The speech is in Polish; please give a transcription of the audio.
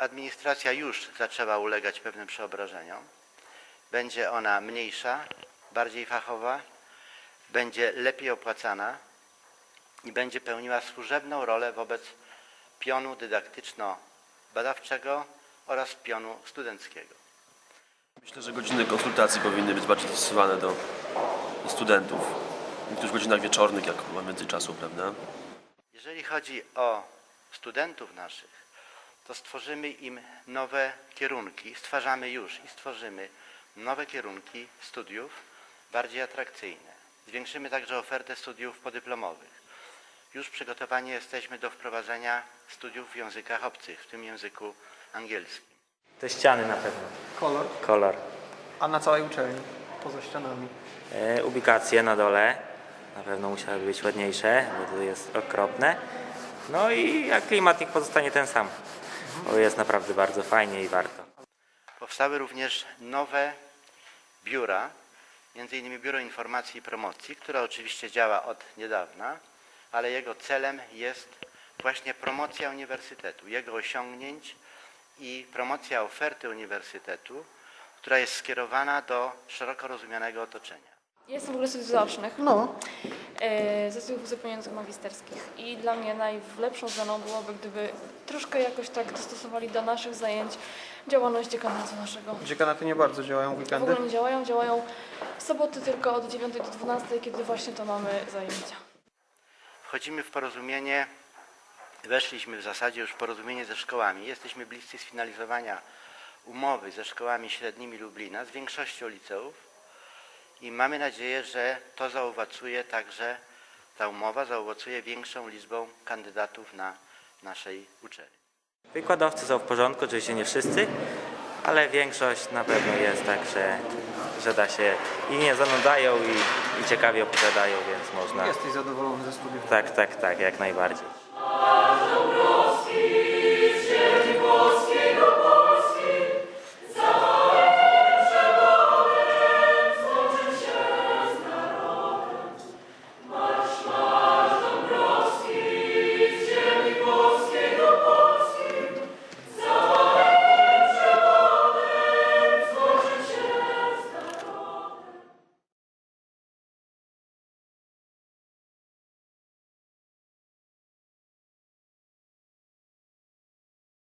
administracja już zaczęła ulegać pewnym przeobrażeniom. Będzie ona mniejsza, bardziej fachowa, będzie lepiej opłacana i będzie pełniła służebną rolę wobec pionu dydaktyczno-badawczego oraz pionu studenckiego. Myślę, że godziny konsultacji powinny być bardziej dostosowane do studentów. W niektórych godzinach wieczornych, jak mam więcej czasu, prawda? Jeżeli chodzi o studentów naszych, to stworzymy im nowe kierunki, stwarzamy już i stworzymy nowe kierunki studiów bardziej atrakcyjne. Zwiększymy także ofertę studiów podyplomowych. Już przygotowani jesteśmy do wprowadzenia studiów w językach obcych, w tym języku angielskim. Te ściany na pewno. Kolor. Kolor. A na całej uczelni, poza ścianami. E, ubikacje na dole. Na pewno musiały być ładniejsze, bo tu jest okropne. No i a klimat niech pozostanie ten sam. Bo jest naprawdę bardzo fajnie i warto. Powstały również nowe biura, między innymi Biuro Informacji i Promocji, które oczywiście działa od niedawna, ale jego celem jest właśnie promocja uniwersytetu, jego osiągnięć i promocja oferty uniwersytetu, która jest skierowana do szeroko rozumianego otoczenia. Jestem w ogóle zaocznych, No, ze studiów uzupełniających magisterskich i dla mnie najlepszą zmianą byłoby, gdyby troszkę jakoś tak dostosowali do naszych zajęć działalność dziekanatu naszego. dziekanaty nie bardzo działają w W weekendy. ogóle nie działają, działają w soboty tylko od 9 do 12, kiedy właśnie to mamy zajęcia. Wchodzimy w porozumienie, weszliśmy w zasadzie już w porozumienie ze szkołami. Jesteśmy bliscy sfinalizowania umowy ze szkołami średnimi Lublina, z większością liceów i mamy nadzieję, że to zaowocuje także, ta umowa zaowocuje większą liczbą kandydatów na naszej uczelni. Wykładowcy są w porządku, oczywiście nie wszyscy, ale większość na pewno jest tak, że, że da się i nie zanudają i, i ciekawie opowiadają, więc można. Jesteś zadowolony ze studiów. Tak, tak, tak, jak najbardziej.